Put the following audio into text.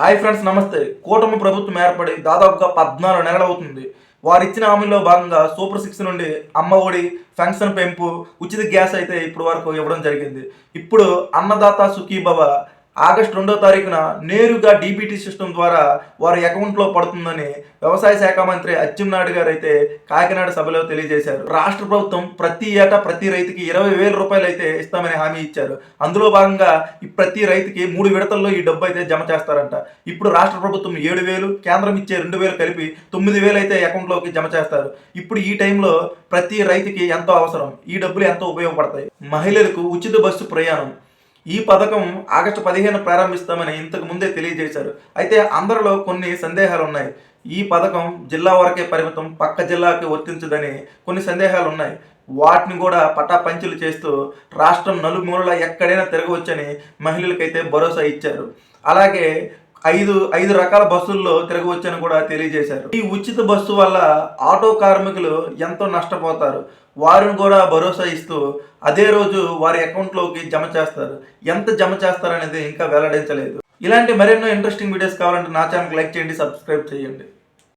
Hi friends నమస్తే. కూటమి ప్రభుత్వం ఏర్పడి దాదాపుగా పద్నాలుగు నెలలు అవుతుంది. వారు ఇచ్చిన హామీలో భాగంగా సూపర్ సిక్స్ నుండి అమ్మ ఒడి ఫంక్షన్ పెంపు ఉచిత గ్యాస్ అయితే ఇప్పటి వరకు ఇవ్వడం జరిగింది. ఇప్పుడు అన్నదాత సుఖీభవ ఆగస్టు రెండో తారీఖున నేరుగా డీబీటీ సిస్టమ్ ద్వారా వారి అకౌంట్లో పడుతుందని వ్యవసాయ శాఖ మంత్రి అచ్చెన్నాయుడు గారు అయితే కాకినాడ సభలో తెలియజేశారు. రాష్ట్ర ప్రభుత్వం ప్రతి ఏటా ప్రతి రైతుకి ఇరవై వేల రూపాయలు అయితే ఇస్తామని హామీ ఇచ్చారు. అందులో భాగంగా ఈ ప్రతి రైతుకి మూడు విడతల్లో ఈ డబ్బు అయితే జమ చేస్తారంట. ఇప్పుడు రాష్ట్ర ప్రభుత్వం ఏడు వేలు కేంద్రం ఇచ్చే రెండు వేలు కలిపి తొమ్మిది వేలు అయితే అకౌంట్లోకి జమ చేస్తారు. ఇప్పుడు ఈ టైంలో ప్రతి రైతుకి ఎంతో అవసరం. ఈ డబ్బులు ఎంతో ఉపయోగపడతాయి. మహిళలకు ఉచిత బస్సు ప్రయాణం ఈ పథకం ఆగస్టు పదిహేను ప్రారంభిస్తామని ఇంతకు ముందే తెలియజేశారు. అయితే అందరిలో కొన్ని సందేహాలు ఉన్నాయి ఈ పథకం జిల్లా వరకే పరిమితం పక్క జిల్లాకి వర్తించదని కొన్ని సందేహాలు ఉన్నాయి వాటిని కూడా పటాపంచులు చేస్తూ రాష్ట్రం నలుమూలల ఎక్కడైనా తిరగవచ్చని మహిళలకైతే భరోసా ఇచ్చారు. అలాగే ఐదు ఐదు రకాల బస్సుల్లో తిరగవచ్చని కూడా తెలియజేశారు. ఈ ఉచిత బస్సు వల్ల ఆటో కార్మికులు ఎంతో నష్టపోతారు. వారిని కూడా భరోసా ఇస్తూ అదే రోజు వారి అకౌంట్లోకి జమ చేస్తారు. ఎంత జమ చేస్తారనేది ఇంకా వెల్లడించలేదు. ఇలాంటి మరెన్నో ఇంట్రెస్టింగ్ వీడియోస్ కావాలంటే నా ఛానల్ లైక్ చేయండి సబ్స్క్రైబ్ చేయండి.